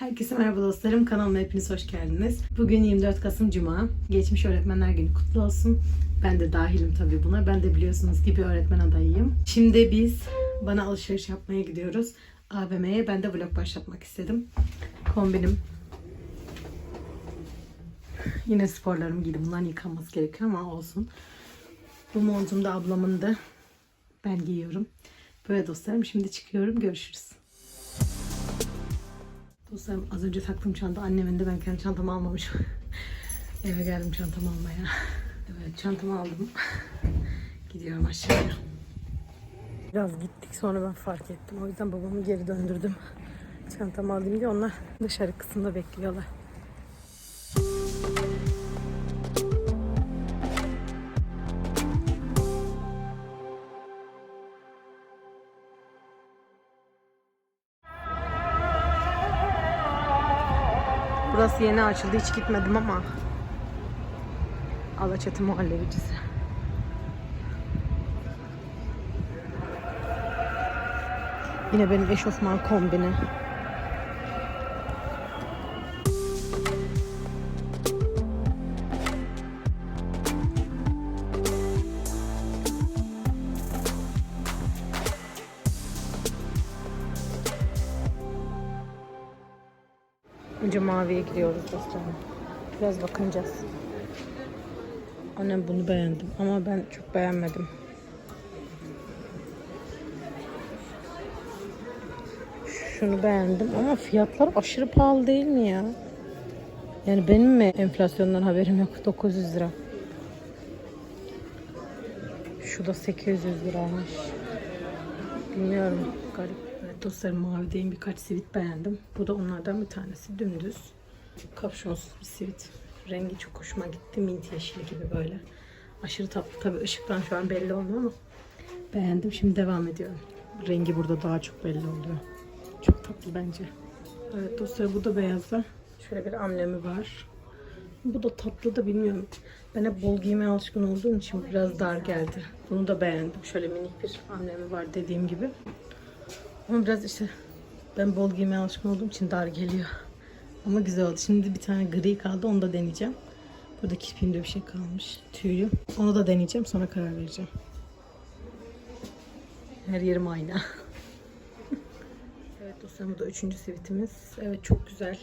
Herkese merhaba dostlarım. Kanalıma hepiniz hoş geldiniz. Bugün 24 Kasım Cuma. Geçmiş Öğretmenler Günü kutlu olsun. Ben de dahilim tabii buna. Ben de biliyorsunuz ki bir öğretmen adayıyım. Şimdi biz bana alışveriş yapmaya gidiyoruz. AVM'ye ben de vlog başlatmak istedim. Kombinim. Yine sporlarım giydim. Bunların yıkanması gerekiyor ama olsun. Bu montum da ablamın da. Ben giyiyorum. Böyle dostlarım şimdi çıkıyorum. Görüşürüz. Dostlarım az önce taktığım çanta annemin de ben kendi çantamı almamışım. Eve geldim çantamı almaya. Evet çantamı aldım. Gidiyorum aşağıya. Biraz gittik sonra ben fark ettim. O yüzden babamı geri döndürdüm. Çantamı alayım diye onlar dışarı kısımda bekliyorlar. Burası yeni açıldı. Hiç gitmedim ama. Alaçatı muhallebicisi. Yine benim eşofman kombini. Önce maviye gidiyoruz dostlarım. Biraz bakınacağız. Annem bunu beğendim ama ben çok beğenmedim. Şunu beğendim ama fiyatlar aşırı pahalı değil mi ya? Yani benim mi enflasyondan haberim yok? 900 lira. Şu da 800 liraymış. Bilmiyorum. Garip. Evet dostlarım mavideyim birkaç sivit beğendim. Bu da onlardan bir tanesi. Dümdüz. Kapşonsuz bir sivit. Rengi çok hoşuma gitti. Mint yeşili gibi böyle. Aşırı tatlı. Tabii ışıktan şu an belli olmuyor ama beğendim. Şimdi devam ediyorum. Rengi burada daha çok belli oluyor. Çok tatlı bence. Evet dostlar bu da beyazda. Şöyle bir amblemi var. Bu da tatlı da bilmiyorum. Ben hep bol giymeye alışkın olduğum için biraz dar geldi. Bunu da beğendim. Şöyle minik bir amblemi var dediğim gibi. Ama biraz işte ben bol giymeye alışkın olduğum için dar geliyor. Ama güzel oldu. Şimdi bir tane gri kaldı. Onu da deneyeceğim. Burada kirpiğimde bir şey kalmış. Tüylü. Onu da deneyeceğim. Sonra karar vereceğim. Her yerim aynı. evet dostlarım bu da üçüncü sivitimiz. Evet çok güzel.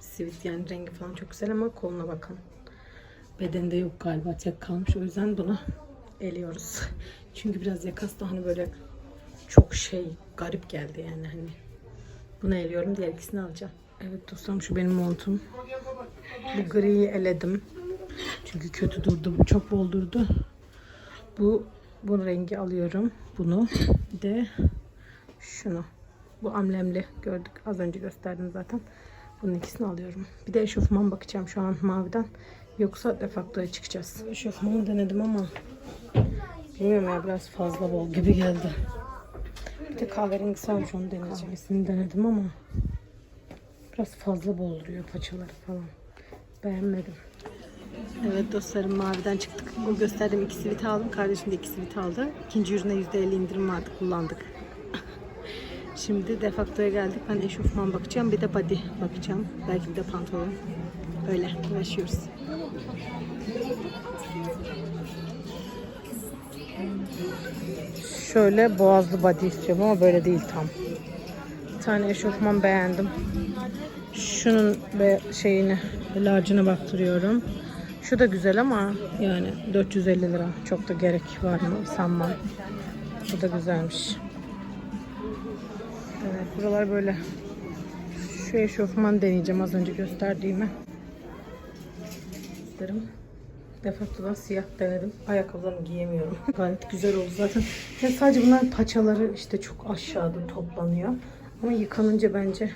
Sivit yani rengi falan çok güzel ama koluna bakın. Bedende yok galiba tek kalmış. O yüzden bunu eliyoruz. Çünkü biraz yakası da hani böyle çok şey garip geldi yani hani. Bunu eliyorum diğer ikisini alacağım. Evet dostlarım şu benim montum. Bu griyi eledim. Çünkü kötü durdu. Çok bol durdu. Bu bu rengi alıyorum. Bunu bir de şunu. Bu amblemli gördük. Az önce gösterdim zaten. Bunun ikisini alıyorum. Bir de eşofman bakacağım şu an maviden. Yoksa defaktoya çıkacağız. Eşofmanı denedim ama bilmiyorum ya biraz fazla bol gibi geldi. Bir de kahverengisi varmış onu deneyeceğim. Kahvesini denedim ama biraz fazla bol duruyor paçaları falan. Beğenmedim. Evet dostlarım maviden çıktık. Bu gösterdiğim iki sivit aldım. Kardeşim de iki sivit aldı. İkinci ürüne %50 indirim vardı kullandık. Şimdi defaktoya geldik. Ben eşofman bakacağım. Bir de body bakacağım. Belki bir de pantolon. Öyle uğraşıyoruz. Şöyle boğazlı body istiyorum ama böyle değil tam. Bir tane eşofman beğendim. Şunun be şeyini, large'ına baktırıyorum. Şu da güzel ama yani 450 lira. Çok da gerek var mı sanmam. Bu da güzelmiş. Evet buralar böyle. Şu eşofman deneyeceğim az önce gösterdiğimi. Derim. Defaktodan siyah denedim. Ayakkabılarımı giyemiyorum. Gayet güzel oldu zaten. Ya sadece bunların paçaları işte çok aşağıda toplanıyor. Ama yıkanınca bence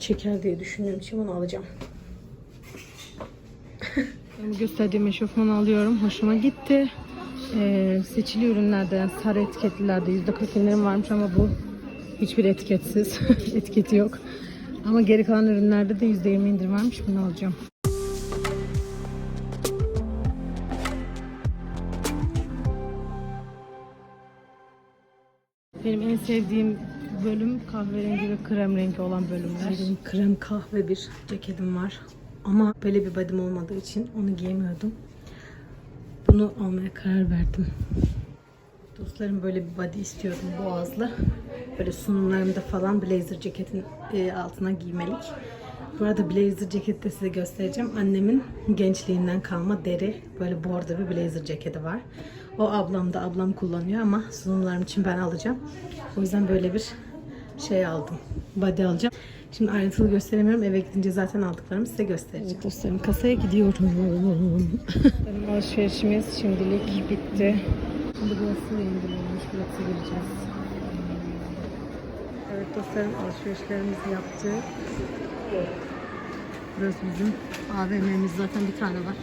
çeker diye düşündüğüm için bunu alacağım. ben bu gösterdiğim eşofmanı alıyorum. Hoşuma gitti. Ee, seçili ürünlerde sarı etiketlilerde %40 indirim varmış ama bu hiçbir etiketsiz. Etiketi yok. Ama geri kalan ürünlerde de %20 indirim varmış. Bunu alacağım. Benim en sevdiğim bölüm kahverengi ve krem rengi olan bölümler. Benim krem kahve bir ceketim var. Ama böyle bir body'm olmadığı için onu giyemiyordum. Bunu almaya karar verdim. Dostlarım böyle bir body istiyordum boğazlı. Böyle sunumlarımda falan blazer ceketin e, altına giymelik. Bu arada blazer ceketi de size göstereceğim. Annemin gençliğinden kalma deri böyle bordo bir blazer ceketi var. O ablam da ablam kullanıyor ama sunumlarım için ben alacağım. O yüzden böyle bir şey aldım. Body alacağım. Şimdi ayrıntılı gösteremiyorum. Eve gidince zaten aldıklarımı size göstereceğim. Evet dostlarım kasaya gidiyorum. Benim alışverişimiz şimdilik bitti. Şimdi burası indirilmiş. Burası gireceğiz. Evet dostlarım alışverişlerimizi yaptık. Burası bizim AVM'miz zaten bir tane var.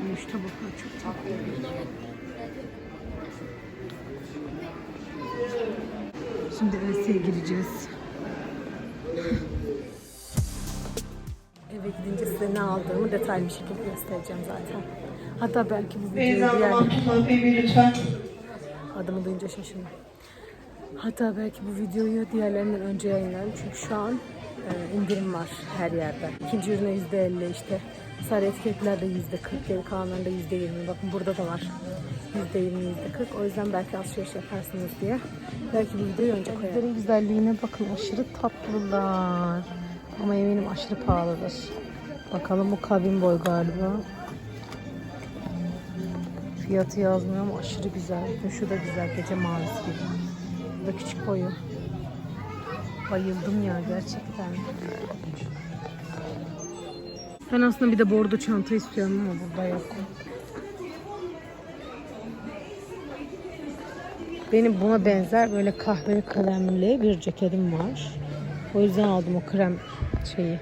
Şu tabaklar çok tatlı. Şimdi Elsa'ya gireceğiz. Eve gidince size ne aldığımı detaylı bir şekilde göstereceğim zaten. Hatta belki bu videoyu Beyza diğer... Lütfen. Adımı duyunca şaşırdım. Hatta belki bu videoyu diğerlerinden önce yayınlarım. Çünkü şu an indirim var her yerde. İkinci ürüne yüzde elli işte. Sarı etiketlerde yüzde kırk, geri kalanlarında yüzde yirmi. Bakın burada da var. Yüzde yirmi, yüzde kırk. O yüzden belki alışveriş yaparsınız diye. Belki bu videoyu önce koyarım. Bizlerin güzelliğine bakın. Aşırı tatlılar. Ama eminim aşırı pahalıdır. Bakalım bu kabin boy galiba. Fiyatı yazmıyor ama aşırı güzel. Şu da güzel gece mavisi gibi. Bu da küçük boyu. Bayıldım ya gerçekten. Ben aslında bir de bordo çanta istiyorum ama burada yok. Benim buna benzer böyle kahve kremli bir ceketim var. O yüzden aldım o krem şeyi.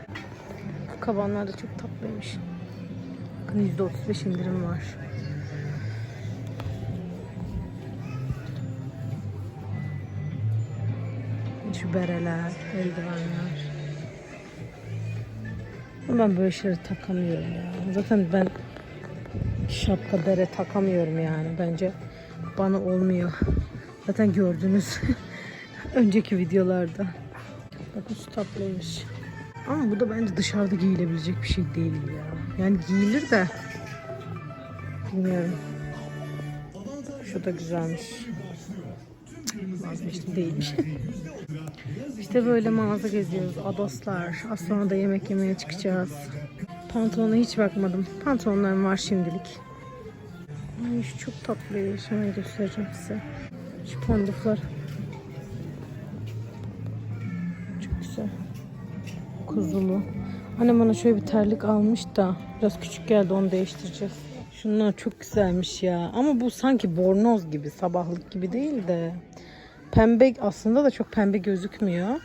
Bu kabanlar da çok tatlıymış. Bakın %35 indirim var. Bereler, eldivenler. Ben böyle şeyleri takamıyorum ya. Zaten ben şapka bere takamıyorum yani. Bence bana olmuyor. Zaten gördünüz önceki videolarda. Bakın şu tatlıymış. Ama bu da bence dışarıda giyilebilecek bir şey değil ya. Yani giyilir de bilmiyorum. Şu da güzelmiş. Vazgeçtim değilmiş. İşte böyle mağaza geziyoruz. Adoslar. Az sonra da yemek yemeye çıkacağız. Pantolona hiç bakmadım. Pantolonlarım var şimdilik. Ay şu çok tatlıymış. Hemen göstereceğim size. Şu panduflar. Çok güzel. Kuzulu. Annem bana şöyle bir terlik almış da biraz küçük geldi onu değiştireceğiz. Şunlar çok güzelmiş ya. Ama bu sanki bornoz gibi, sabahlık gibi değil de. Pembe aslında da çok pembe gözükmüyor.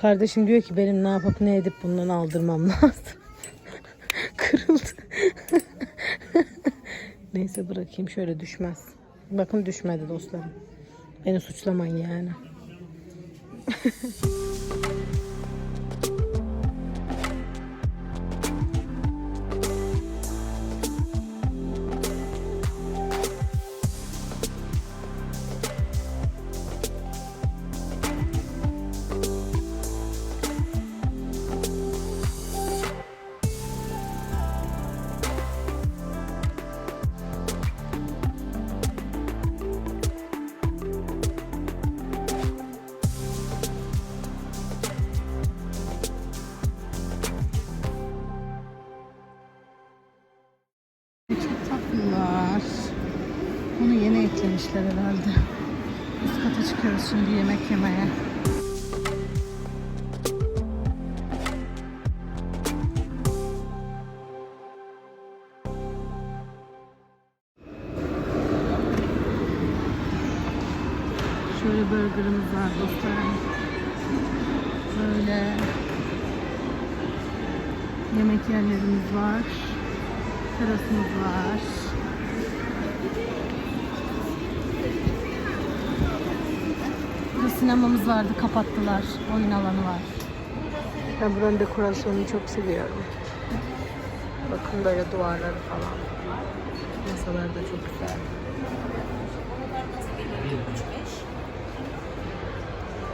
Kardeşim diyor ki benim ne yapıp ne edip bundan aldırmam lazım. Kırıldı. Neyse bırakayım şöyle düşmez. Bakın düşmedi dostlarım. Beni suçlamayın yani. yemeye. Şöyle burgerımız var dostlarım. Böyle yemek yerlerimiz var. Terasımız var. Sinemamız vardı, kapattılar. Oyun alanı var. Ben buranın dekorasyonunu çok seviyorum. Bakın böyle duvarları falan. Masalar da çok güzel.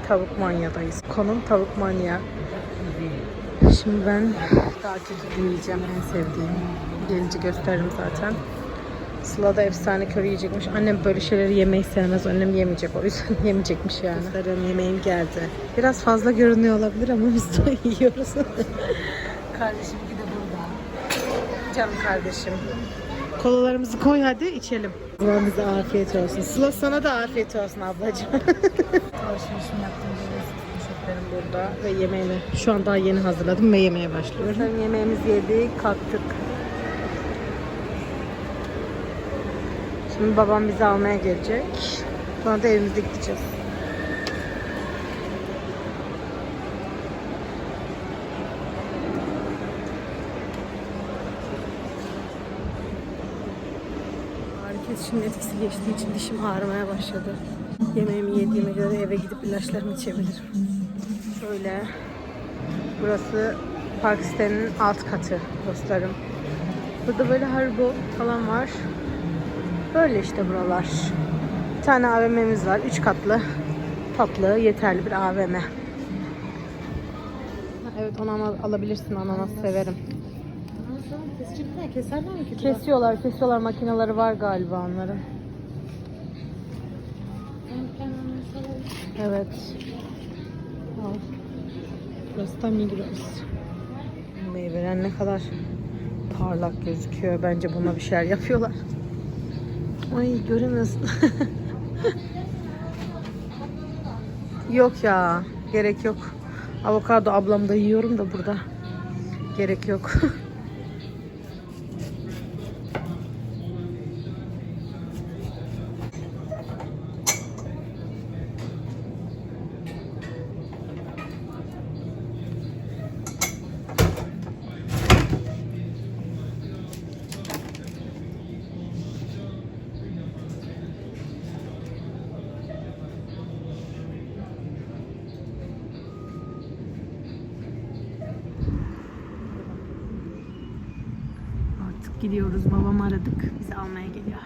tavuk manyadayız. Konum tavuk manya. Şimdi ben daha kötü yiyeceğim en sevdiğim. Gelince gösteririm zaten. Sıla da efsane köri yiyecekmiş. Annem böyle şeyleri yemeyi sevmez. Annem yemeyecek o yüzden yemeyecekmiş yani. Gösteriyorum yemeğim geldi. Biraz fazla görünüyor olabilir ama biz de yiyoruz. Kardeşim de burada. Canım kardeşim. Kolalarımızı koy hadi içelim. Bize afiyet olsun. Sıla sana da afiyet olsun ablacığım. Alışverişimi yaptım. Poşetlerim burada ve yemeğimi şu an daha yeni hazırladım ve yemeye başlıyorum. Yemeğimizi yedik, kalktık. Şimdi babam bizi almaya gelecek. Sonra da evimize gideceğiz. Ağrı kesişinin etkisi geçtiği için dişim ağrımaya başladı. Yemeğimi yediğime göre eve gidip ilaçlarımı içebilirim. Şöyle. Burası park sitenin alt katı dostlarım. Burada böyle haribo falan var. Böyle işte buralar. Bir tane AVM'miz var. Üç katlı. Tatlı, yeterli bir AVM. Evet onu alabilirsin. Ananas severim. Kesecekler, keserler mi ki? Kesiyorlar, kesiyorlar. Makineleri var galiba onların. Evet. Al. Burası da Migros. Meyveler ne kadar parlak gözüküyor. Bence buna bir şeyler yapıyorlar. Ay göremiyorsun. yok ya. Gerek yok. Avokado ablamda yiyorum da burada. Gerek yok. Artık gidiyoruz. Babamı aradık. Bizi almaya geliyor.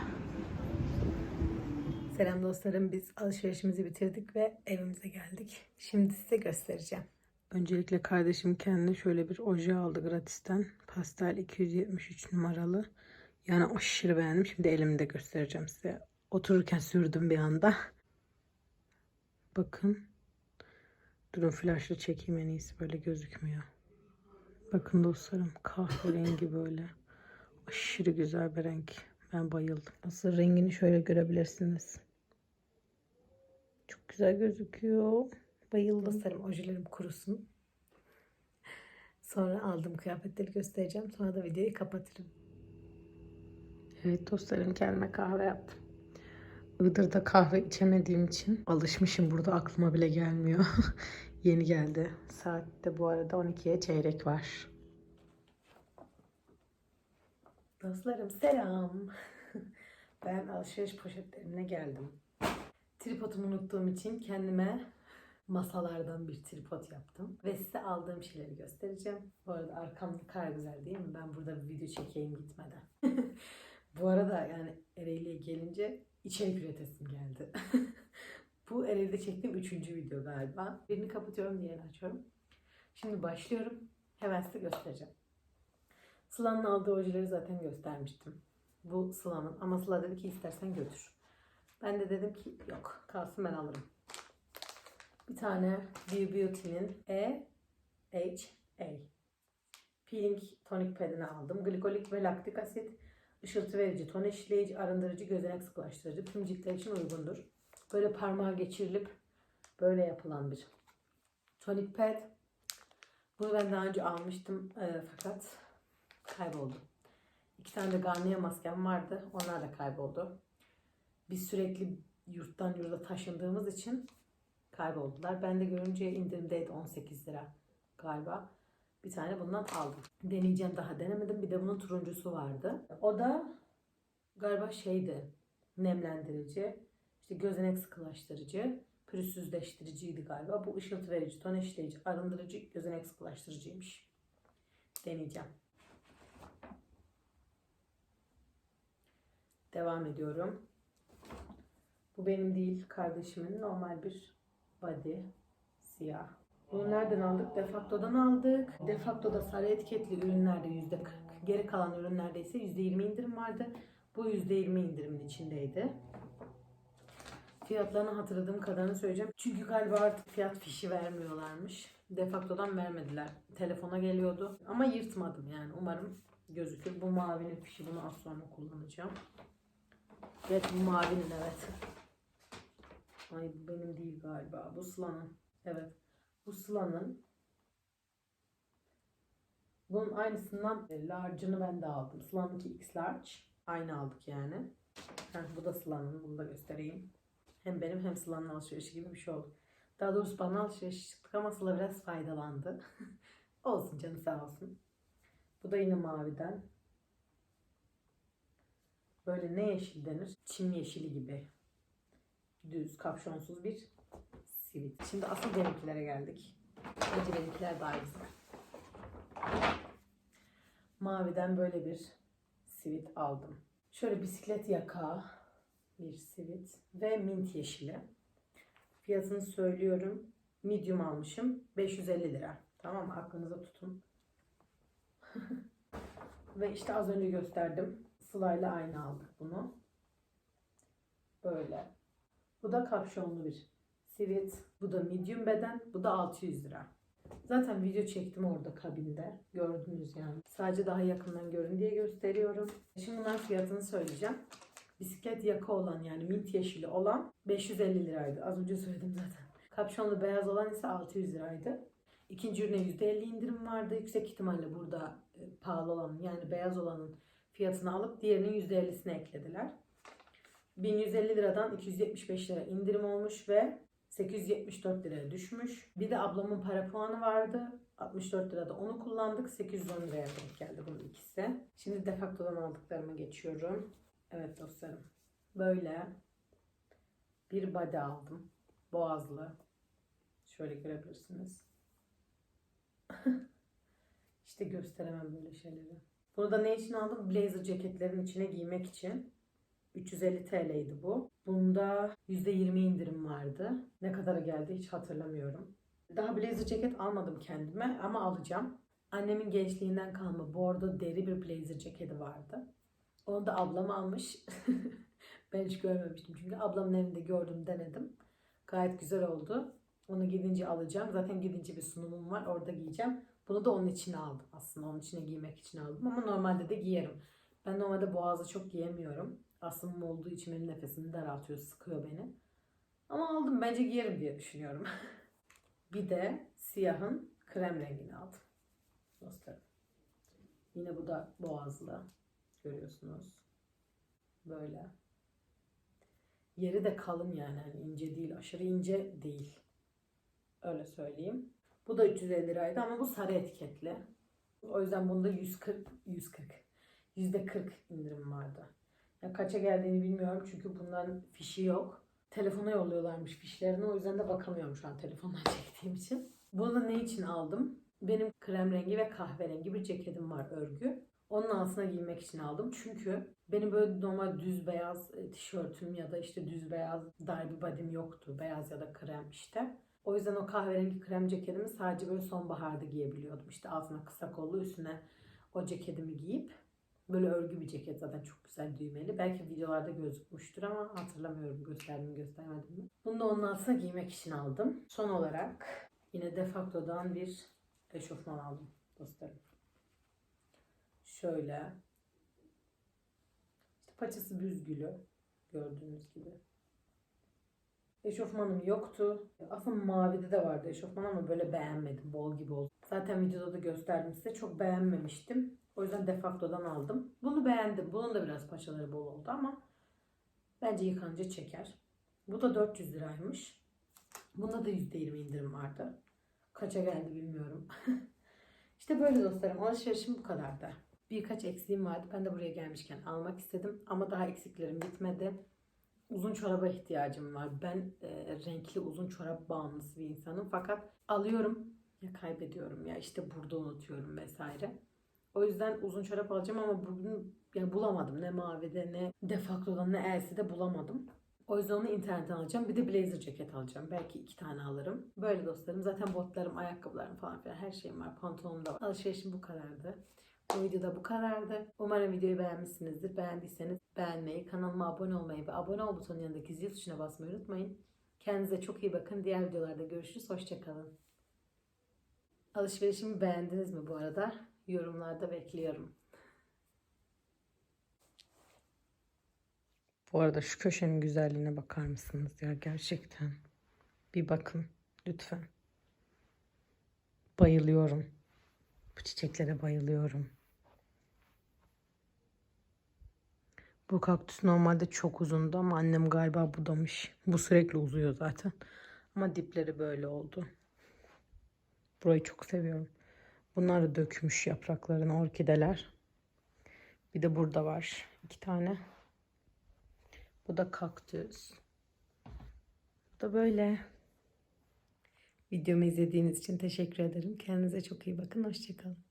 Selam dostlarım. Biz alışverişimizi bitirdik ve evimize geldik. Şimdi size göstereceğim. Öncelikle kardeşim kendine şöyle bir oje aldı gratisten. Pastel 273 numaralı. Yani aşırı beğendim. Şimdi elimde göstereceğim size. Otururken sürdüm bir anda. Bakın. Durun flaşla çekeyim en iyisi. Böyle gözükmüyor. Bakın dostlarım kahverengi böyle. Aşırı güzel bir renk. Ben bayıldım. Nasıl rengini şöyle görebilirsiniz. Çok güzel gözüküyor. Bayıldım. Dostlarım ojelerim kurusun. Sonra aldığım kıyafetleri göstereceğim. Sonra da videoyu kapatırım. Evet dostlarım kendime kahve yaptım. Iğdır'da kahve içemediğim için alışmışım burada aklıma bile gelmiyor. Yeni geldi. Saatte bu arada 12'ye çeyrek var. Dostlarım selam. Ben alışveriş poşetlerine geldim. Tripodumu unuttuğum için kendime masalardan bir tripod yaptım. Ve size aldığım şeyleri göstereceğim. Bu arada arkam kadar güzel değil mi? Ben burada bir video çekeyim gitmeden. Bu arada yani Ereğli'ye gelince içerik üretesim geldi. Bu Ereğli'de çektiğim üçüncü video galiba. Birini kapatıyorum, diğerini açıyorum. Şimdi başlıyorum. Hemen size göstereceğim. Sıla'nın aldığı ojeleri zaten göstermiştim. Bu Sıla'nın ama Sıla dedi ki istersen götür. Ben de dedim ki yok kalsın ben alırım. Bir tane Be Beauty'nin E H A Peeling Tonic Pad'ini aldım. Glikolik ve laktik asit, ışıltı verici, ton eşleyici, arındırıcı, gözenek sıkılaştırıcı tüm ciltler için uygundur. Böyle parmağa geçirilip böyle yapılan bir tonic pad. Bunu ben daha önce almıştım e, fakat kayboldu. İki tane de Garnier maskem vardı. Onlar da kayboldu. Biz sürekli yurttan yurda taşındığımız için kayboldular. Ben de görünce indirimdeydi 18 lira galiba. Bir tane bundan aldım. Deneyeceğim daha denemedim. Bir de bunun turuncusu vardı. O da galiba şeydi. Nemlendirici. işte gözenek sıkılaştırıcı. Pürüzsüzleştiriciydi galiba. Bu ışıltı verici, ton eşleyici, arındırıcı, gözenek sıkılaştırıcıymış. Deneyeceğim. Devam ediyorum. Bu benim değil, kardeşimin normal bir body. Siyah. Bunu nereden aldık? Defakto'dan aldık. Defakto'da sarı etiketli ürünlerde %40. Geri kalan ürünlerde ise %20 indirim vardı. Bu %20 indirimin içindeydi. Fiyatlarını hatırladığım kadarını söyleyeceğim. Çünkü galiba artık fiyat fişi vermiyorlarmış. Defakto'dan vermediler. Telefona geliyordu. Ama yırtmadım yani. Umarım gözükür. Bu mavinin fişi. Bunu az sonra kullanacağım. Evet bu mavinin evet. Ay bu benim değil galiba. Bu Sıla'nın. Evet. Bu Sıla'nın. Bunun aynısından e, large'ını ben de aldım. Sıla'nınki X large. Aynı aldık yani. Heh, bu da Sıla'nın. Bunu da göstereyim. Hem benim hem Sıla'nın alışverişi gibi bir şey oldu. Daha doğrusu bana alışveriş çıktık ama Sıla biraz faydalandı. olsun canı sağ olsun. Bu da yine maviden. Böyle ne yeşil denir? Çim yeşili gibi. Düz, kapşonsuz bir sivit. Şimdi asıl benimkilere geldik. Bence benimkiler daha güzel. Maviden böyle bir sivit aldım. Şöyle bisiklet yaka bir sivit ve mint yeşili. Fiyatını söylüyorum. Medium almışım. 550 lira. Tamam mı? Aklınıza tutun. ve işte az önce gösterdim. Sıla'yla aynı aldık bunu. Böyle. Bu da kapşonlu bir sivit. Bu da medium beden. Bu da 600 lira. Zaten video çektim orada kabinde. Gördünüz yani. Sadece daha yakından görün diye gösteriyorum. Şimdi bunların fiyatını söyleyeceğim. Bisiklet yaka olan yani mint yeşili olan 550 liraydı. Az önce söyledim zaten. Kapşonlu beyaz olan ise 600 liraydı. İkinci ürüne %50 indirim vardı. Yüksek ihtimalle burada e, pahalı olan yani beyaz olanın fiyatını alıp diğerinin %50'sini eklediler. 1150 liradan 275 lira indirim olmuş ve 874 liraya düşmüş. Bir de ablamın para puanı vardı. 64 lirada onu kullandık. 810 liraya denk geldi bunun ikisi. Şimdi defaktodan aldıklarıma geçiyorum. Evet dostlarım. Böyle bir body aldım. Boğazlı. Şöyle görebilirsiniz. işte gösteremem böyle şeyleri. Bunu da ne için aldım? Blazer ceketlerin içine giymek için. 350 TL'ydi bu. Bunda %20 indirim vardı. Ne kadara geldi hiç hatırlamıyorum. Daha blazer ceket almadım kendime ama alacağım. Annemin gençliğinden kalma bordo deri bir blazer ceketi vardı. Onu da ablam almış. ben hiç görmemiştim çünkü ablamın evinde gördüm denedim. Gayet güzel oldu. Onu gidince alacağım. Zaten gidince bir sunumum var. Orada giyeceğim. Bunu da onun için aldım aslında. Onun içine giymek için aldım. Ama normalde de giyerim. Ben normalde boğazı çok giyemiyorum. Aslında olduğu için benim nefesimi daraltıyor, sıkıyor beni. Ama aldım. Bence giyerim diye düşünüyorum. bir de siyahın krem rengini aldım. Dostlarım. Yine bu da boğazlı. Görüyorsunuz. Böyle. Yeri de kalın yani. Hani ince değil. Aşırı ince değil. Öyle söyleyeyim. Bu da 350 liraydı ama bu sarı etiketli. O yüzden bunda 140 140 yüzde 40 indirim vardı. Ya kaça geldiğini bilmiyorum çünkü bunların fişi yok. Telefona yolluyorlarmış fişlerini o yüzden de bakamıyorum şu an telefondan çektiğim için. Bunu ne için aldım? Benim krem rengi ve kahverengi bir ceketim var örgü. Onun altına giymek için aldım. Çünkü benim böyle normal düz beyaz e, tişörtüm ya da işte düz beyaz dar bir body'm yoktu. Beyaz ya da krem işte. O yüzden o kahverengi krem ceketimi sadece böyle sonbaharda giyebiliyordum. İşte altına kısa kollu üstüne o ceketimi giyip böyle örgü bir ceket zaten çok güzel düğmeli. Belki videolarda gözükmüştür ama hatırlamıyorum gösterdim göstermedim mi. Bunu da onun altına giymek için aldım. Son olarak yine Defacto'dan bir eşofman aldım dostlarım. Şöyle. İşte paçası büzgülü gördüğünüz gibi. Eşofmanım yoktu. Aslında mavide de vardı eşofman ama böyle beğenmedim. Bol gibi oldu. Zaten videoda da gösterdim size. Çok beğenmemiştim. O yüzden Defacto'dan aldım. Bunu beğendim. Bunun da biraz paçaları bol oldu ama bence yıkanınca çeker. Bu da 400 liraymış. Bunda da %20 indirim vardı. Kaça geldi bilmiyorum. işte böyle dostlarım. Alışverişim bu kadardı. Birkaç eksiğim vardı. Ben de buraya gelmişken almak istedim. Ama daha eksiklerim bitmedi. Uzun çoraba ihtiyacım var. Ben e, renkli uzun çorap bağımlısı bir insanım. Fakat alıyorum ya kaybediyorum ya işte burada unutuyorum vesaire. O yüzden uzun çorap alacağım ama bugün yani bulamadım. Ne mavide ne defaktodan ne elsi'de bulamadım. O yüzden onu internetten alacağım. Bir de blazer ceket alacağım. Belki iki tane alırım. Böyle dostlarım. Zaten botlarım, ayakkabılarım falan filan her şeyim var. Pantolonum da var. Alışverişim bu kadardı. Bu videoda bu kadardı. Umarım videoyu beğenmişsinizdir. Beğendiyseniz beğenmeyi, kanalıma abone olmayı ve abone ol butonun yanındaki zil tuşuna basmayı unutmayın. Kendinize çok iyi bakın. Diğer videolarda görüşürüz. Hoşçakalın. Alışverişimi beğendiniz mi bu arada? Yorumlarda bekliyorum. Bu arada şu köşenin güzelliğine bakar mısınız ya gerçekten? Bir bakın lütfen. Bayılıyorum. Bu çiçeklere bayılıyorum. Bu kaktüs normalde çok uzundu ama annem galiba budamış. Bu sürekli uzuyor zaten. Ama dipleri böyle oldu. Burayı çok seviyorum. Bunlar da dökmüş yapraklarını orkideler. Bir de burada var iki tane. Bu da kaktüs. Bu da böyle. Videomu izlediğiniz için teşekkür ederim. Kendinize çok iyi bakın. Hoşçakalın.